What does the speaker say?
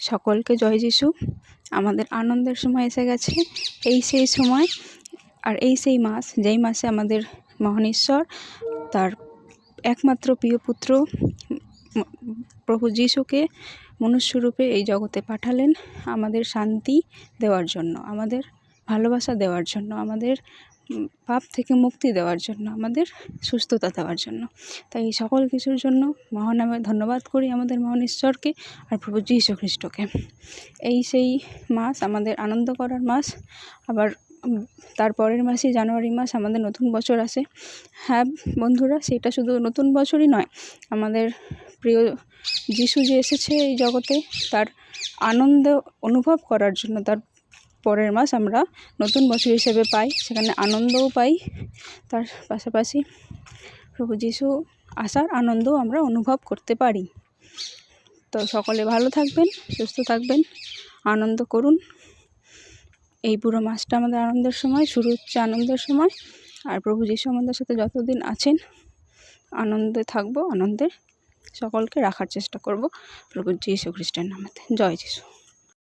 সকলকে জয় যিশু। আমাদের আনন্দের সময় এসে গেছে। এই সেই সময় আর এই সেই মাস, যেই মাসে আমাদের মহানেশ্বর, তার একমাত্র প্রিয় পুত্র প্রভু যিশুকে মনুষ্যরূপে এই জগতে পাঠালেন আমাদের শান্তি দেওয়ার জন্য, আমাদের ভালোবাসা দেওয়ার জন্য, আমাদের পাপ থেকে মুক্তি দেওয়ার জন্য, আমাদের সুস্থতা দেওয়ার জন্য। তাই এই সকল কিছুর জন্য মহানামে ধন্যবাদ করি আমাদের মহান ঈশ্বরকে আর প্রভু যীশু খ্রিস্টকে। এই সেই মাস, আমাদের আনন্দ করার মাস। আবার তার পরের মাসে জানুয়ারি মাস, আমাদের নতুন বছর আসে। হ্যাঁ বন্ধুরা, সেটা শুধু নতুন বছরই নয়, আমাদের প্রিয় যিশু যে এসেছে এই জগতে, তার আনন্দ অনুভব করার জন্য, তার পরের মাস আমরা নতুন বছর হিসেবে পাই, সেখানে আনন্দও পাই। তার পাশাপাশি প্রভু যিশু আসার আনন্দও আমরা অনুভব করতে পারি। তো সকলে ভালো থাকবেন, সুস্থ থাকবেন, আনন্দ করুন। এই পুরো মাসটা আমাদের আনন্দের সময়, শুরু হচ্ছে আনন্দের সময়। আর প্রভু যিশু আমাদের সাথে যতদিন আছেন, আনন্দে থাকব, আনন্দে সকলকে রাখার চেষ্টা করব। প্রভু যীশু খ্রিস্টের নামেতে জয় যিশু।